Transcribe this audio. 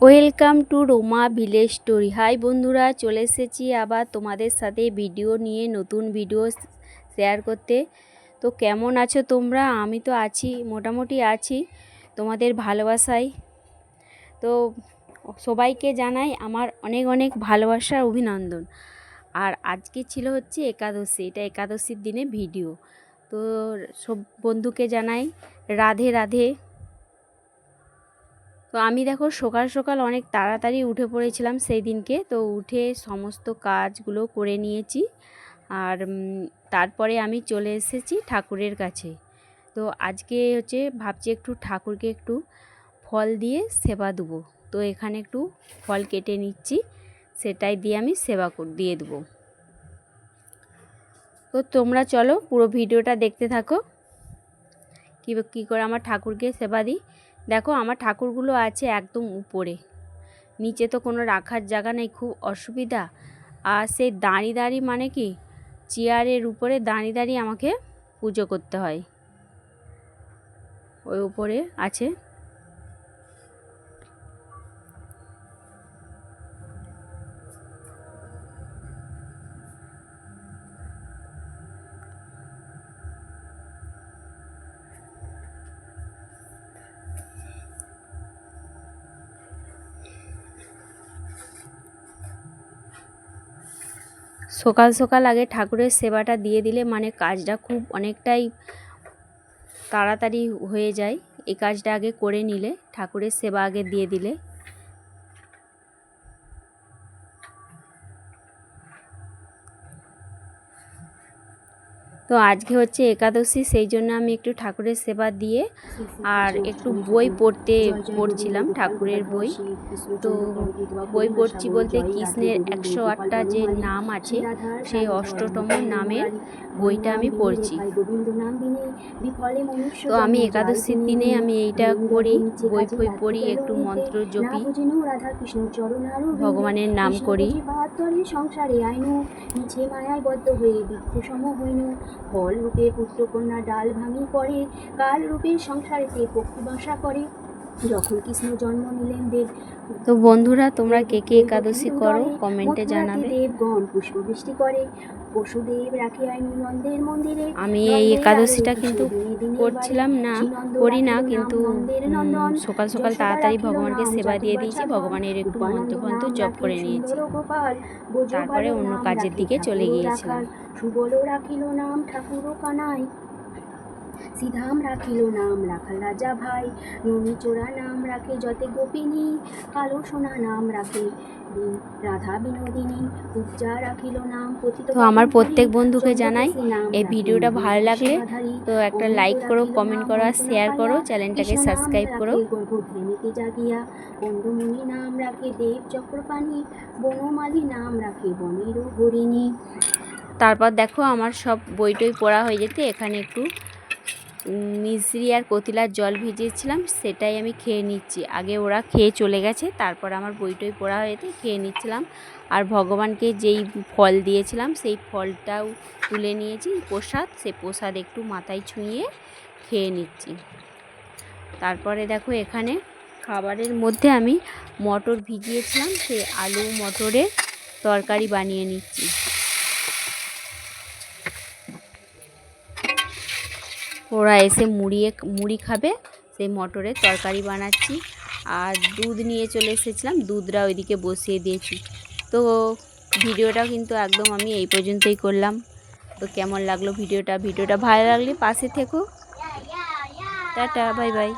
Welcome to Roma village story. Hi বন্ধুরা, চলে এসেছি আবার তোমাদের সাথে ভিডিও নিয়ে নতুন ভিডিও শেয়ার করতে। তো কেমন আছো তোমরা? আমি তো আছি, মোটামুটি আছি, তোমাদের ভালোবাসায়। তো সবাইকে জানাই আমার অনেক অনেক ভালোবাসার অভিনন্দন। আর আজকে ছিল হচ্ছে একাদশী, এটা একাদশীর দিনে ভিডিও। তো সব বন্ধুকে জানাই, রাধে রাধে। তো আমি দেখো সকাল সকাল অনেক তাড়াতাড়ি উঠে পড়েছিলাম সেই দিনকে তো উঠে সমস্ত কাজগুলো করে নিয়েছি আর তারপরে আমি চলে এসেছি ঠাকুরের কাছে। তো আজকে হচ্ছে ভাবছি একটু ঠাকুরকে একটু ফল দিয়ে সেবা দেবো। তো এখানে একটু ফল কেটে নিচ্ছি, সেটাই দিয়ে আমি সেবা দিয়ে দেবো। তো তোমরা চলো পুরো ভিডিওটা দেখতে থাকো। কী কী করে আমার ঠাকুরকে সেবা দিই? দেখো, আমার ঠাকুরগুলো আছে একদম উপরে। নিচে তো কোনো রাখার জায়গা নেই, খুব অসুবিধা। আর সেই দাঁড়ি দাঁড়ি মানে কি? চেয়ারের উপরে দাঁড়ি দাঁড়িয়ে আমাকে পুজো করতে হয়। ওই উপরে আছে সকাল সকাল আগে ঠাকুরের সেবাটা দিয়ে দিলে মানে কাজটা খুব অনেকটাই তাড়াতাড়ি হয়ে যায়। এই কাজটা আগে করে নিলে, ঠাকুরের সেবা আগে দিয়ে দিলে। তো আজকে হচ্ছে একাদশী, সেই জন্য আমি একটু ঠাকুরের সেবা দিয়ে আর একটু বই পড়তে পড়ছিলাম, ঠাকুরের বই। তো বই পড়ছি বলতে কৃষ্ণের একশো আটটা যে নাম আছে, সেই অষ্টতম নামের বইটা আমি পড়ছি। তো আমি একাদশীর দিনে আমি এইটা করি, বই ফই পড়ি, একটু মন্ত্র জপি, ভগবানের নাম করি। সংসারে আইনু নিচে মায়ায় বদ্ধ হয়ে বৃক্ষ সম হইনু ফল রূপে পুত্রকন্যা ডাল ভাঙি করে কাল রূপে সংসারেতে পক্ষী বাসা করে। যখন কৃষ্ণ জন্ম নিলেন দেব তো বন্ধুরা তোমরা কে কে একাদশী করো কমেন্টে জানাবে দেবগণ পুষ্প বৃষ্টি করে পশুদেব রাখি নন্দের মন্দিরে আমি এই একাদশীটা কিন্তু করছিলাম না করি না কিন্তু। সকাল সকাল তাড়াতাড়ি ভগবানকে সেবা দিয়ে দিয়েছি ভগবানের একটু মন্ত্র ফন্ত্র জপ করে নিয়েছি তারপরে অন্য কাজের দিকে চলে গিয়েছিলাম। সুবল রাখিল নাম ঠাকুর কানাই সিধাম রাখিল নাম রাখাল রাজা ভাই। ননী চোরা নাম রাখে যতে গোপিনী কালো সোনা নাম রাখে রাধা বিনোদিনী। পূজা রাখিল নাম পতিত তো আমার প্রত্যেক বন্ধুকে জানাই এই ভিডিওটা ভালো লাগলে তো একটা লাইক করো কমেন্ট করো আর শেয়ার করো চ্যানেলটাকে সাবস্ক্রাইব করো। রাখে জাগিয়া বন্ধুমুনি নাম রাখে দেব চক্রপাণী বনমালী নাম রাখে বনের হরিণী। তারপর দেখো আমার সব বই টই পড়া হয়ে যেতে এখানে একটু মিশ্রি আর কতিলার জল ভিজিয়েছিলাম, সেটাই আমি খেয়ে নিচ্ছি। আগে ওরা খেয়ে চলে গেছে, তারপর আমার বই টই পড়া হয়ে যেতে খেয়ে নিচ্ছিলাম। আর ভগবানকে যেই ফল দিয়েছিলাম, সেই ফলটাও তুলে নিয়েছি, প্রসাদ, সে প্রসাদ একটু মাথায় ছুঁয়ে খেয়ে নিচ্ছি। তারপরে দেখো এখানে খাবারের মধ্যে আমি মটর ভিজিয়েছিলাম সেই আলু মটরের তরকারি বানিয়ে নিচ্ছি। ওরা এসে মুড়িয়ে, মুড়ি খাবে, সেই মটরের তরকারি বানাচ্ছি। আর দুধ নিয়ে চলে এসেছিলাম দুধরা ওইদিকে বসিয়ে দিয়েছি। তো ভিডিওটা কিন্তু একদম আমি এই পর্যন্তই করলাম। তো কেমন লাগল ভিডিওটা? ভিডিওটা ভালো লাগলে পাশে থেকো। Tata, bye bye.